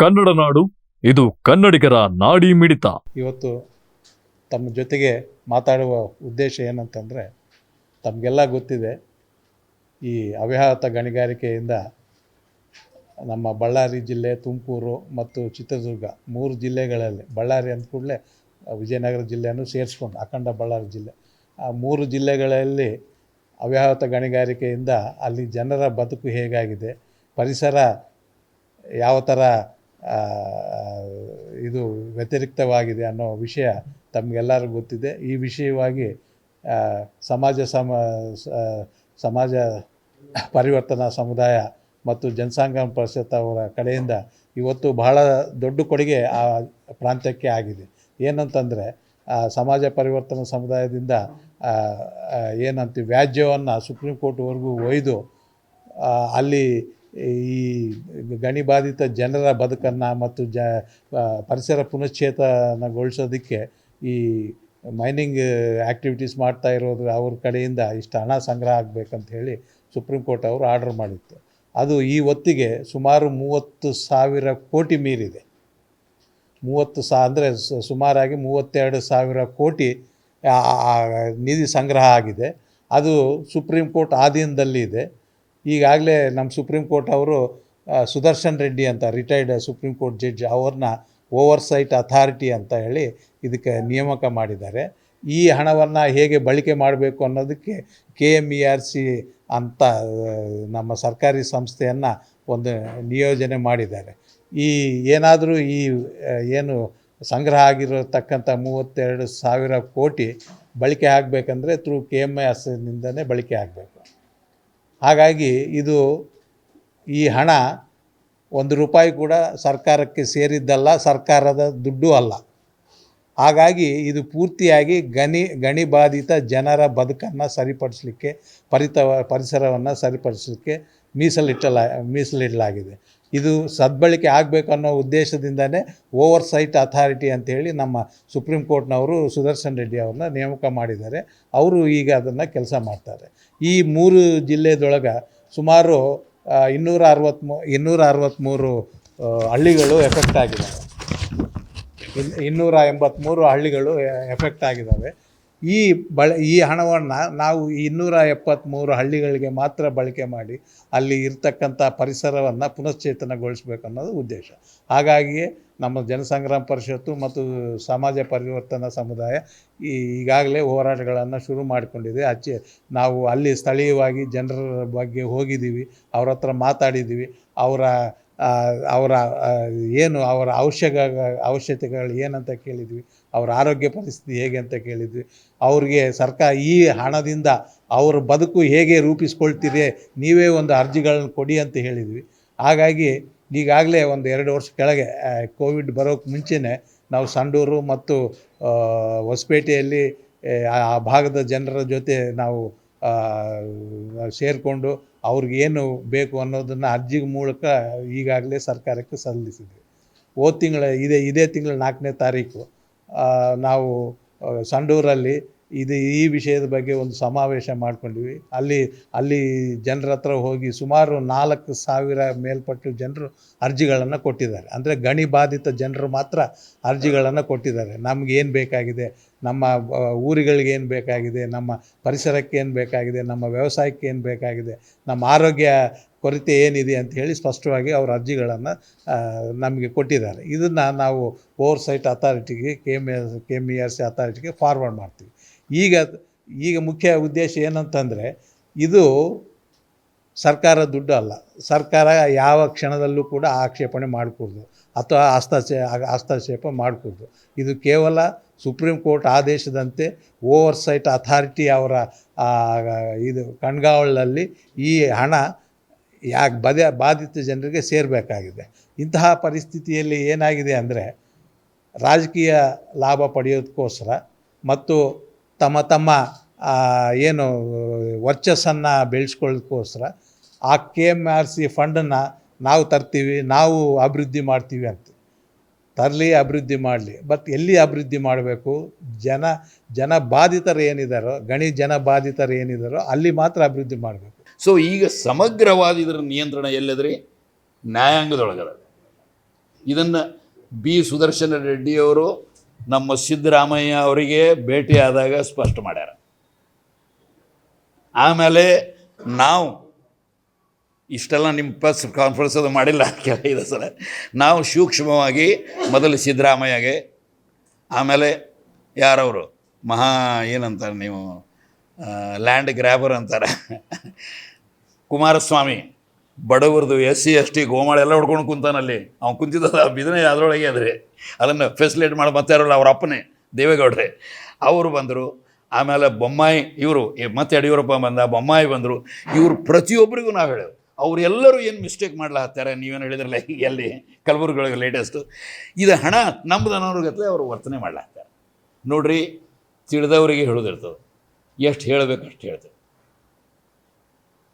ಕನ್ನಡ ನಾಡು, ಇದು ಕನ್ನಡಿಗರ ನಾಡಿ ಮಿಡಿತ. ಇವತ್ತು ತಮ್ಮ ಜೊತೆಗೆ ಮಾತಾಡುವ ಉದ್ದೇಶ ಏನಂತಂದರೆ, ತಮಗೆಲ್ಲ ಗೊತ್ತಿದೆ, ಈ ಅವ್ಯಾಹತ ಗಣಿಗಾರಿಕೆಯಿಂದ ನಮ್ಮ ಬಳ್ಳಾರಿ ಜಿಲ್ಲೆ, ತುಮಕೂರು ಮತ್ತು ಚಿತ್ರದುರ್ಗ ಮೂರು ಜಿಲ್ಲೆಗಳಲ್ಲಿ, ಬಳ್ಳಾರಿ ಅಂದ ಕೂಡಲೇ ವಿಜಯನಗರ ಜಿಲ್ಲೆಯನ್ನು ಸೇರಿಸ್ಕೊಂಡು, ಅಖಂಡ ಬಳ್ಳಾರಿ ಜಿಲ್ಲೆ. ಆ ಮೂರು ಜಿಲ್ಲೆಗಳಲ್ಲಿ ಅವ್ಯಾಹತ ಗಣಿಗಾರಿಕೆಯಿಂದ ಅಲ್ಲಿ ಜನರ ಬದುಕು ಹೇಗಾಗಿದೆ, ಪರಿಸರ ಯಾವ ಥರ ಇದು ವ್ಯತಿರಿಕ್ತವಾಗಿದೆ ಅನ್ನೋ ವಿಷಯ ತಮಗೆಲ್ಲರಿಗೂ ಗೊತ್ತಿದೆ. ಈ ವಿಷಯವಾಗಿ ಸಮಾಜ ಸಮ ಸಮಾಜ ಪರಿವರ್ತನಾ ಸಮುದಾಯ ಮತ್ತು ಜನಸಂಘ ಪರಿಷತ್ ಅವರ ಕಡೆಯಿಂದ ಇವತ್ತು ಬಹಳ ದೊಡ್ಡ ಕೊಡುಗೆ ಆ ಪ್ರಾಂತ್ಯಕ್ಕೆ ಆಗಿದೆ. ಏನಂತಂದರೆ ಸಮಾಜ ಪರಿವರ್ತನಾ ಸಮುದಾಯದಿಂದ ಏನಂತೀವಿ ವ್ಯಾಜ್ಯವನ್ನು ಸುಪ್ರೀಂ ಕೋರ್ಟ್ವರೆಗೂ ಒಯ್ದು ಅಲ್ಲಿ ಈ ಗಣಿ ಬಾಧಿತ ಜನರ ಬದುಕನ್ನು ಮತ್ತು ಜ ಪರಿಸರ ಪುನಶ್ಚೇತನಗೊಳಿಸೋದಕ್ಕೆ ಈ ಮೈನಿಂಗ್ ಆ್ಯಕ್ಟಿವಿಟೀಸ್ ಮಾಡ್ತಾ ಇರೋದ್ರ ಅವ್ರ ಕಡೆಯಿಂದ ಇಷ್ಟು ಹಣ ಸಂಗ್ರಹ ಆಗಬೇಕಂತ ಹೇಳಿ ಸುಪ್ರೀಂ ಕೋರ್ಟ್ ಅವರು ಆರ್ಡರ್ ಮಾಡಿತ್ತು. ಅದು ಈ ಹೊತ್ತಿಗೆ ಸುಮಾರು ಮೂವತ್ತು ಸಾವಿರ ಕೋಟಿ ಮೀರಿದೆ. ಮೂವತ್ತು ಸಾ, ಅಂದರೆ ಸುಮಾರಾಗಿ ಮೂವತ್ತೆರಡು ಸಾವಿರ ಕೋಟಿ ನಿಧಿ ಸಂಗ್ರಹ ಆಗಿದೆ. ಅದು ಸುಪ್ರೀಂ ಕೋರ್ಟ್ ಆಧೀನದಲ್ಲಿ ಇದೆ ಈಗಾಗಲೇ ನಮ್ಮ ಸುಪ್ರೀಂ ಕೋರ್ಟ್ ಅವರು ಸುದರ್ಶನ್ ರೆಡ್ಡಿ ಅಂತ ರಿಟೈರ್ಡ್ ಸುಪ್ರೀಂ ಕೋರ್ಟ್ ಜಡ್ಜ್ ಅವ್ರನ್ನ ಓವರ್ಸೈಟ್ ಅಥಾರಿಟಿ ಅಂತ ಹೇಳಿ ಇದಕ್ಕೆ ನೇಮಕ ಮಾಡಿದ್ದಾರೆ. ಈ ಹಣವನ್ನು ಹೇಗೆ ಬಳಕೆ ಮಾಡಬೇಕು ಅನ್ನೋದಕ್ಕೆ K M E R C ಅಂತ ನಮ್ಮ ಸರ್ಕಾರಿ ಸಂಸ್ಥೆಯನ್ನು ಒಂದು ನಿಯೋಜನೆ ಮಾಡಿದ್ದಾರೆ. ಈ ಏನಾದರೂ ಈ ಏನು ಸಂಗ್ರಹ ಆಗಿರತಕ್ಕಂಥ ಮೂವತ್ತೆರಡು ಸಾವಿರ ಕೋಟಿ ಬಳಕೆ ಆಗಬೇಕಂದ್ರೆ ಥ್ರೂ ಕೆ ಎಂ ಐ ಎಸ್ನಿಂದನೇ ಬಳಕೆ ಆಗಬೇಕು. ಹಾಗಾಗಿ ಇದು ಈ ಹಣ ಒಂದು ರೂಪಾಯಿ ಕೂಡ ಸರ್ಕಾರಕ್ಕೆ ಸೇರಿದ್ದಲ್ಲ, ಸರ್ಕಾರದ ದುಡ್ಡು ಅಲ್ಲ. ಹಾಗಾಗಿ ಇದು ಪೂರ್ತಿಯಾಗಿ ಗಣಿ ಗಣಿ ಬಾಧಿತ ಜನರ ಬದುಕನ್ನು ಸರಿಪಡಿಸಲಿಕ್ಕೆ, ಪರಿತವ, ಪರಿಸರವನ್ನು ಸರಿಪಡಿಸಲಿಕ್ಕೆ ಮೀಸಲಿಟ್ಟಲ, ಮೀಸಲಿಡಲಾಗಿದೆ. ಇದು ಸದ್ಬಳಕೆ ಆಗಬೇಕು ಅನ್ನೋ ಉದ್ದೇಶದಿಂದನೇ ಓವರ್ ಸೈಟ್ ಅಥಾರಿಟಿ ಅಂತೇಳಿ ನಮ್ಮ ಸುಪ್ರೀಂ ಕೋರ್ಟ್ನವರು ಸುದರ್ಶನ್ ರೆಡ್ಡಿ ಅವ್ರನ್ನ ನೇಮಕ ಮಾಡಿದ್ದಾರೆ. ಅವರು ಈಗ ಅದನ್ನು ಕೆಲಸ ಮಾಡ್ತಾರೆ. ಈ ಮೂರು ಜಿಲ್ಲೆದೊಳಗೆ ಸುಮಾರು ಇನ್ನೂರ ಅರವತ್ಮೂ ಇನ್ನೂರ ಅರವತ್ತ್ಮೂರು ಹಳ್ಳಿಗಳು ಎಫೆಕ್ಟ್ ಆಗಿದ್ದಾವೆ. ಇನ್- ಇನ್ನೂರ ಎಂಬತ್ತ್ಮೂರು ಹಳ್ಳಿಗಳು ಎಫೆಕ್ಟ್ ಆಗಿದ್ದಾವೆ. ಈ ಬಳ, ಈ ಹಣವನ್ನು ನಾವು ಇನ್ನೂರ ಎಪ್ಪತ್ತ್ಮೂರು ಹಳ್ಳಿಗಳಿಗೆ ಮಾತ್ರ ಬಳಕೆ ಮಾಡಿ ಅಲ್ಲಿ ಇರತಕ್ಕಂಥ ಪರಿಸರವನ್ನು ಪುನಶ್ಚೇತನಗೊಳಿಸ್ಬೇಕು ಅನ್ನೋದು ಉದ್ದೇಶ. ಹಾಗಾಗಿಯೇ ನಮ್ಮ ಜನಸಂಗ್ರಾಮ ಪರಿಷತ್ತು ಮತ್ತು ಸಮಾಜ ಪರಿವರ್ತನಾ ಸಮುದಾಯ ಈ ಈಗಾಗಲೇ ಹೋರಾಟಗಳನ್ನು ಶುರು ಮಾಡಿಕೊಂಡಿದೆ. ಅಚ್ಚೆ, ನಾವು ಅಲ್ಲಿ ಸ್ಥಳೀಯವಾಗಿ ಜನರ ಬಗ್ಗೆ ಹೋಗಿದ್ದೀವಿ, ಅವ್ರ ಹತ್ರ ಮಾತಾಡಿದ್ದೀವಿ, ಅವರ ಅವರ ಏನು ಅವರ ಅವಶ್ಯಕ ಅವಶ್ಯಕತೆಗಳು ಏನಂತ ಕೇಳಿದ್ವಿ, ಅವರ ಆರೋಗ್ಯ ಪರಿಸ್ಥಿತಿ ಹೇಗೆ ಅಂತ ಕೇಳಿದ್ವಿ. ಅವ್ರಿಗೆ ಸರ್ಕಾರ ಈ ಹಣದಿಂದ ಅವರ ಬದುಕು ಹೇಗೆ ರೂಪಿಸ್ಕೊಳ್ತೀರಿ ನೀವೇ ಒಂದು ಅರ್ಜಿಗಳನ್ನು ಕೊಡಿ ಅಂತ ಹೇಳಿದ್ವಿ. ಹಾಗಾಗಿ ಈಗಾಗಲೇ ಒಂದು ಎರಡು ವರ್ಷ ಕೆಳಗೆ ಕೋವಿಡ್ ಬರೋಕ್ಕೆ ಮುಂಚೆನೇ ನಾವು ಸಂಡೂರು ಮತ್ತು ಹೊಸಪೇಟೆಯಲ್ಲಿ, ಆ ಭಾಗದ ಜನರ ಜೊತೆ ನಾವು ಸೇರಿಕೊಂಡು ಅವ್ರಿಗೆ ಏನು ಬೇಕು ಅನ್ನೋದನ್ನು ಅರ್ಜಿ ಮೂಲಕ ಈಗಾಗಲೇ ಸರ್ಕಾರಕ್ಕೆ ಸಲ್ಲಿಸಿದ್ವಿ. ಹೋದ ತಿಂಗಳ, ಇದೇ ಇದೇ ತಿಂಗಳ ನಾಲ್ಕನೇ ತಾರೀಕು ನಾವು ಸಂಡೂರಲ್ಲಿ ಇದು ಈ ವಿಷಯದ ಬಗ್ಗೆ ಒಂದು ಸಮಾವೇಶ ಮಾಡ್ಕೊಂಡಿವಿ ಅಲ್ಲಿ ಅಲ್ಲಿ ಜನರ ಹತ್ರ ಹೋಗಿ ಸುಮಾರು ನಾಲ್ಕು ಸಾವಿರ ಮೇಲ್ಪಟ್ಟು ಜನರು ಅರ್ಜಿಗಳನ್ನು ಕೊಟ್ಟಿದ್ದಾರೆ. ಅಂದರೆ ಗಣಿ ಬಾಧಿತ ಜನರು ಮಾತ್ರ ಅರ್ಜಿಗಳನ್ನು ಕೊಟ್ಟಿದ್ದಾರೆ. ನಮಗೇನು ಬೇಕಾಗಿದೆ? ನಮ್ಮ ಊರುಗಳಿಗೆ ಏನು ಬೇಕಾಗಿದೆ, ನಮ್ಮ ಪರಿಸರಕ್ಕೆ ಏನು ಬೇಕಾಗಿದೆ, ನಮ್ಮ ವ್ಯವಸಾಯಕ್ಕೆ ಏನು ಬೇಕಾಗಿದೆ, ನಮ್ಮ ಆರೋಗ್ಯ ಕೊರತೆ ಏನಿದೆ ಅಂತ ಹೇಳಿ ಸ್ಪಷ್ಟವಾಗಿ ಅವ್ರ ಅರ್ಜಿಗಳನ್ನು ನಮಗೆ ಕೊಟ್ಟಿದ್ದಾರೆ. ಇದನ್ನು ನಾವು oversight ಅಥಾರಿಟಿಗೆ K M E R C ಅಥಾರಿಟಿಗೆ forward ಮಾಡ್ತೀವಿ. ಈಗ ಈಗ ಮುಖ್ಯ ಉದ್ದೇಶ ಏನಂತಂದರೆ, ಇದು ಸರ್ಕಾರ ದುಡ್ಡು ಅಲ್ಲ. ಸರ್ಕಾರ ಯಾವ ಕ್ಷಣದಲ್ಲೂ ಕೂಡ ಆಕ್ಷೇಪಣೆ ಮಾಡಕೂಡ್ದು ಅಥವಾ ಹಸ್ತಕ್ಷೇ ಹಸ್ತಕ್ಷೇಪ ಮಾಡಿಕೊಡ್ತು ಇದು ಕೇವಲ ಸುಪ್ರೀಂ ಕೋರ್ಟ್ ಆದೇಶದಂತೆ ಓವರ್ ಸೈಟ್ ಅಥಾರಿಟಿ ಅವರ ಇದು ಕಣ್ಗಾವಲಲ್ಲಿ ಈ ಹಣ ಯಾಕೆ ಬದ, ಬಾಧಿತ ಜನರಿಗೆ ಸೇರಬೇಕಾಗಿದೆ. ಇಂತಹ ಪರಿಸ್ಥಿತಿಯಲ್ಲಿ ಏನಾಗಿದೆ ಅಂದರೆ ರಾಜಕೀಯ ಲಾಭ ಪಡೆಯೋದಕ್ಕೋಸ್ಕರ ಮತ್ತು ತಮ್ಮ ತಮ್ಮ ಏನು ವರ್ಚಸ್ಸನ್ನು ಬೆಳೆಸ್ಕೊಳ್ಳೋದಕ್ಕೋಸ್ಕರ ಆ ಕೆ ಎಂ ಆರ್ ಸಿ ಫಂಡನ್ನು ನಾವು ತರ್ತೀವಿ, ನಾವು ಅಭಿವೃದ್ಧಿ ಮಾಡ್ತೀವಿ ಅಂತ. ತರಲಿ, ಅಭಿವೃದ್ಧಿ ಮಾಡಲಿ. ಬಟ್ ಎಲ್ಲಿ ಅಭಿವೃದ್ಧಿ ಮಾಡಬೇಕು? ಜನ ಜನ ಬಾಧಿತರು ಏನಿದ್ದಾರೋ ಗಣಿ ಜನ ಬಾಧಿತರು ಏನಿದ್ದಾರೋ ಅಲ್ಲಿ ಮಾತ್ರ ಅಭಿವೃದ್ಧಿ ಮಾಡಬೇಕು. ಸೊ ಈಗ ಸಮಗ್ರವಾದ ಇದರ ನಿಯಂತ್ರಣ ಎಲ್ಲದ್ರಿ? ನ್ಯಾಯಾಂಗದೊಳಗದ. ಇದನ್ನು ಬಿ. ಸುದರ್ಶನ ರೆಡ್ಡಿಯವರು ನಮ್ಮ ಸಿದ್ದರಾಮಯ್ಯ ಅವರಿಗೆ ಭೇಟಿಯಾದಾಗ ಸ್ಪಷ್ಟ ಮಾಡ್ಯಾರ. ಆಮೇಲೆ ನಾವು ಇಷ್ಟೆಲ್ಲ ನಿಮ್ಮ ಪ್ರೆಸ್ ಕಾನ್ಫರೆನ್ಸ್ ಅದು ಮಾಡಿಲ್ಲ ಕೇಳಿದ ಸರ. ನಾವು ಸೂಕ್ಷ್ಮವಾಗಿ ಮೊದಲು ಸಿದ್ದರಾಮಯ್ಯಗೆ, ಆಮೇಲೆ ಯಾರವರು? ಮಹಾ ಏನಂತಾರೆ ನೀವು? ಲ್ಯಾಂಡ್ ಗ್ರ್ಯಾಬರ್ ಅಂತಾರೆ. ಕುಮಾರಸ್ವಾಮಿ ಬಡವರದು ಎಸ್ ಸಿ, ಎಸ್ ಟಿ, ಗೋಮಾಳ ಎಲ್ಲ ಹೊಡ್ಕೊಂಡು ಕುಂತಾನಲ್ಲಿ ಅವ್ನು ಕುಂತಿದ್ದ ಬಿದನೆ ಅದರೊಳಗೆ ಅದ್ರಿ ಅದನ್ನು ಫೆಸಿಲೇಟ್ ಮಾಡಿ, ಮತ್ತೆ ಯಾರಲ್ಲ, ಅವ್ರ ಅಪ್ಪನೇ, ದೇವೇಗೌಡ್ರೆ. ಅವರು ಬಂದರು, ಆಮೇಲೆ ಬೊಮ್ಮಾಯಿ ಇವರು ಮತ್ತೆ ಯಡಿಯೂರಪ್ಪ ಬಂದ, ಬೊಮ್ಮಾಯಿ ಬಂದರು, ಇವರು ಪ್ರತಿಯೊಬ್ಬರಿಗೂ ನಾವು ಹೇಳೇವು. ಅವರೆಲ್ಲರೂ ಏನು ಮಿಸ್ಟೇಕ್ ಮಾಡ್ಲಾತ್ತಾರೆ? ನೀವೇನು ಹೇಳಿದ್ರಲ್ಲ ಎಲ್ಲಿ ಕಲಬುರ್ಗಿಯೊಳಗೆ ಲೇಟೆಸ್ಟು ಇದು ಹಣ ನಮ್ಮದು ಅನ್ನೋರ್ಗತ್ಲೆ ಅವರು ವರ್ತನೆ ಮಾಡ್ಲಾತ್ತಾರೆ. ನೋಡ್ರಿ, ತಿಳಿದವರಿಗೆ ಹೇಳೋದಿರ್ತದೆ. ಎಷ್ಟು ಹೇಳಬೇಕು ಅಷ್ಟು ಹೇಳ್ತೇವೆ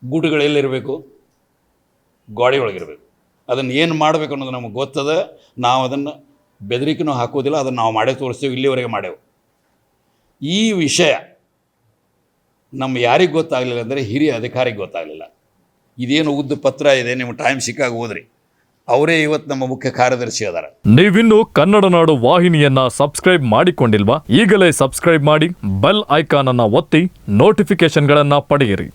ಗೂಟುಗಳು ಎಲ್ಲಿರಬೇಕು? ಗೋಡೆ ಒಳಗಿರಬೇಕು ಅದನ್ನು ಏನು ಮಾಡಬೇಕು ಅನ್ನೋದು ನಮಗೆ ಗೊತ್ತದ. ನಾವು ಅದನ್ನು ಬೆದರಿಕೆನೂ ಹಾಕೋದಿಲ್ಲ, ಅದನ್ನು ನಾವು ಮಾಡೇ ತೋರಿಸ್ತೇವೆ, ಇಲ್ಲಿವರೆಗೆ ಮಾಡೇವು. ಈ ವಿಷಯ ನಮ್ಮ ಯಾರಿಗೆ ಗೊತ್ತಾಗಲಿಲ್ಲ ಅಂದರೆ ಹಿರಿಯ ಅಧಿಕಾರಿಗೆ ಗೊತ್ತಾಗಲಿಲ್ಲ. ಇದೇನು ಉದ್ದ ಪತ್ರ, ಇದೆ ನಿಮ್ಗೆ ಟೈಮ್ ಸಿಕ್ಕಾಗ ಹೋದ್ರಿ. ಅವರೇ ಇವತ್ತು ನಮ್ಮ ಮುಖ್ಯ ಕಾರ್ಯದರ್ಶಿ ಅದಾರ. ನೀವಿನ್ನು ಕನ್ನಡ ನಾಡು ವಾಹಿನಿಯನ್ನ ಸಬ್ಸ್ಕ್ರೈಬ್ ಮಾಡಿಕೊಂಡಿಲ್ವಾ? ಈಗಲೇ ಸಬ್ಸ್ಕ್ರೈಬ್ ಮಾಡಿ ಬೆಲ್ ಐಕಾನ್ ಅನ್ನ ಒತ್ತಿ ನೋಟಿಫಿಕೇಶನ್ಗಳನ್ನ ಪಡೆಯಿರಿ.